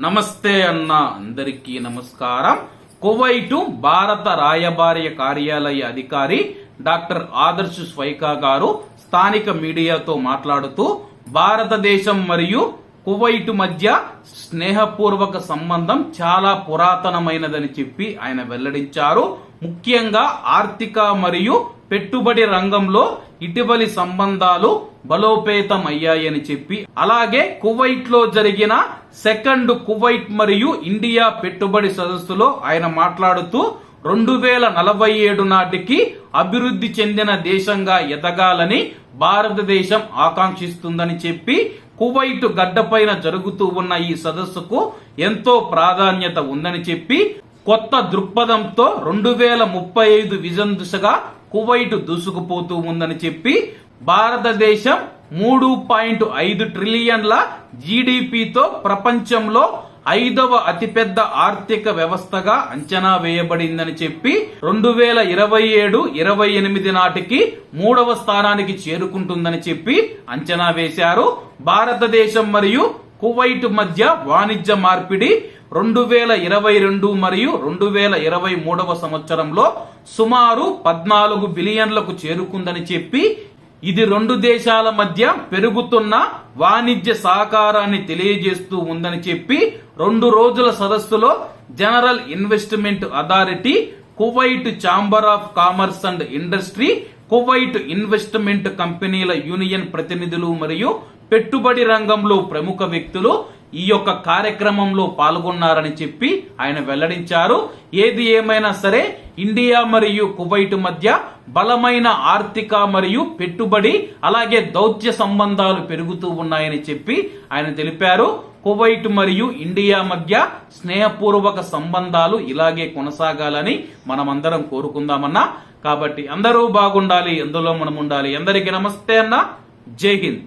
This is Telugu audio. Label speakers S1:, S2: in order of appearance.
S1: నమస్తే అన్న అందరికీ నమస్కారం. కువైటు భారత రాయబార్య కార్యాలయ అధికారి డాక్టర్ ఆదర్శ్ స్వైకా గారు స్థానిక మీడియాతో మాట్లాడుతూ భారతదేశం మరియు కువైటు మధ్య స్నేహపూర్వక సంబంధం చాలా పురాతనమైనదని చెప్పి ఆయన వెల్లడించారు. ముఖ్యంగా ఆర్థిక మరియు పెట్టుబడి రంగంలో ఇటీవలి సంబంధాలు బలోపేతం అయ్యాయని చెప్పి అలాగే కువైట్లో జరిగిన సెకండ్ కువైట్ మరియు ఇండియా పెట్టుబడి సదస్సులో ఆయన మాట్లాడుతూ రెండు వేల నలభై ఏడు నాటికి అభివృద్ధి చెందిన దేశంగా ఎదగాలని భారతదేశం ఆకాంక్షిస్తుందని చెప్పి కువైట్ గడ్డపైన జరుగుతూ ఉన్న ఈ సదస్సుకు ఎంతో ప్రాధాన్యత ఉందని చెప్పి కొత్త దృక్పథంతో రెండు వేల ముప్పై ఐదు విజన్ దిశగా కువైట్ దూసుకుపోతూ ఉందని చెప్పి భారతదేశం మూడు పాయింట్ ఐదు ట్రిలియన్ల జీడిపితో ప్రపంచంలో ఐదవ అతిపెద్ద ఆర్థిక వ్యవస్థగా అంచనా వేయబడిందని చెప్పి రెండు వేల ఇరవై ఏడు ఇరవై ఎనిమిది నాటికి మూడవ స్థానానికి చేరుకుంటుందని చెప్పి అంచనా వేశారు. భారతదేశం మరియు కువైట్ మధ్య వాణిజ్య మార్పిడి రెండు వేల ఇరవై రెండు మరియు రెండు వేల ఇరవై మూడవ సంవత్సరంలో సుమారు పద్నాలుగు బిలియన్లకు చేరుకుందని చెప్పి ఇది రెండు దేశాల మధ్య పెరుగుతున్న వాణిజ్య సహకారాన్ని తెలియజేస్తూ ఉందని చెప్పి రెండు రోజుల సదస్సులో general investment authority Kuwait chamber of commerce and industry Kuwait investment కంపెనీల యూనియన్ ప్రతినిధులు మరియు పెట్టుబడి రంగంలో ప్రముఖ వ్యక్తులు ఈ యొక్క కార్యక్రమంలో పాల్గొన్నారని చెప్పి ఆయన వెల్లడించారు. ఏది ఏమైనా సరే ఇండియా మరియు కువైట్ మధ్య బలమైన ఆర్థిక మరియు పెట్టుబడి అలాగే దౌత్య సంబంధాలు పెరుగుతూ ఉన్నాయని చెప్పి ఆయన తెలిపారు. కువైట్ మరియు ఇండియా మధ్య స్నేహపూర్వక సంబంధాలు ఇలాగే కొనసాగాలని మనమందరం కోరుకుందామన్నా. కాబట్టి అందరూ బాగుండాలి ఎందులో మనం ఉండాలి. అందరికీ నమస్తే అన్న. జై హింద్.